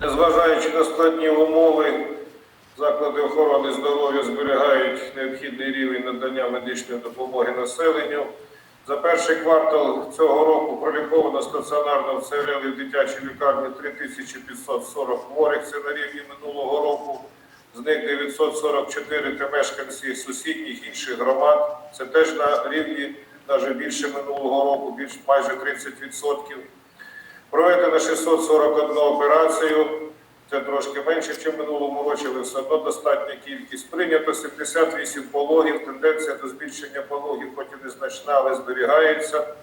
Незважаючи на складні умови, заклади охорони здоров'я зберігають необхідний рівень надання медичної допомоги населенню. За перший квартал цього року проліковано стаціонарно вселили в дитячій лікарні 3540 хворих, це на рівні минулого року. З них 944 це мешканці сусідніх інших громад. Це теж на рівні навіть більше минулого року, більш майже 30%. Проведено 641 операцію, це трошки менше, ніж минулому році, але все одно достатня кількість. Прийнято 78 пологів, тенденція до збільшення пологів, хоч і незначна, але зберігається.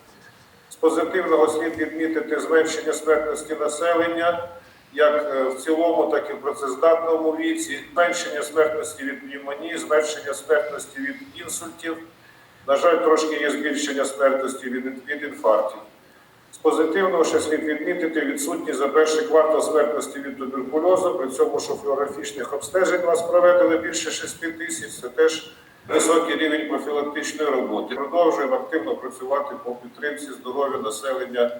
З позитивного слід відмітити зменшення смертності населення, як е, в цілому, так і в працездатному віці, зменшення смертності від пневмонії, зменшення смертності від інсультів. На жаль, трошки є збільшення смертності від, від інфарктів. З позитивного ще слід відмітити відсутність за перший квартал смертності від туберкульозу, при цьому, що флюорографічних обстежень нас проведено більше 6 тисяч, це теж високий рівень профілактичної роботи. Продовжуємо активно працювати по підтримці здоров'я населення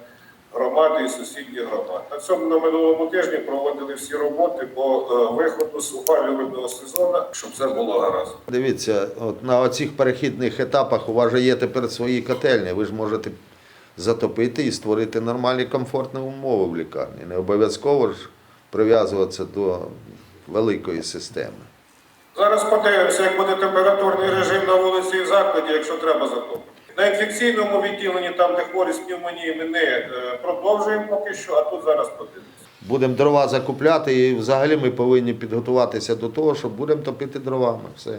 громади і сусідніх громад. На цьому на минулому тижні проводили всі роботи по е, виходу з опалювального сезону, щоб все було гаразд. Дивіться, от на оцих перехідних етапах у вас же є тепер свої котельні. Ви ж можете затопити і створити нормальні комфортні умови в лікарні. Не обов'язково ж прив'язуватися до великої системи. Зараз подивимося, як буде температурний режим на вулиці і закладі, якщо треба затопити. На інфекційному відділенні, там, де хворі з пневмонії, ми не е, продовжуємо поки що, а тут зараз подивимося. Будемо дрова закупляти, і взагалі ми повинні підготуватися до того, що будемо топити дровами. Все.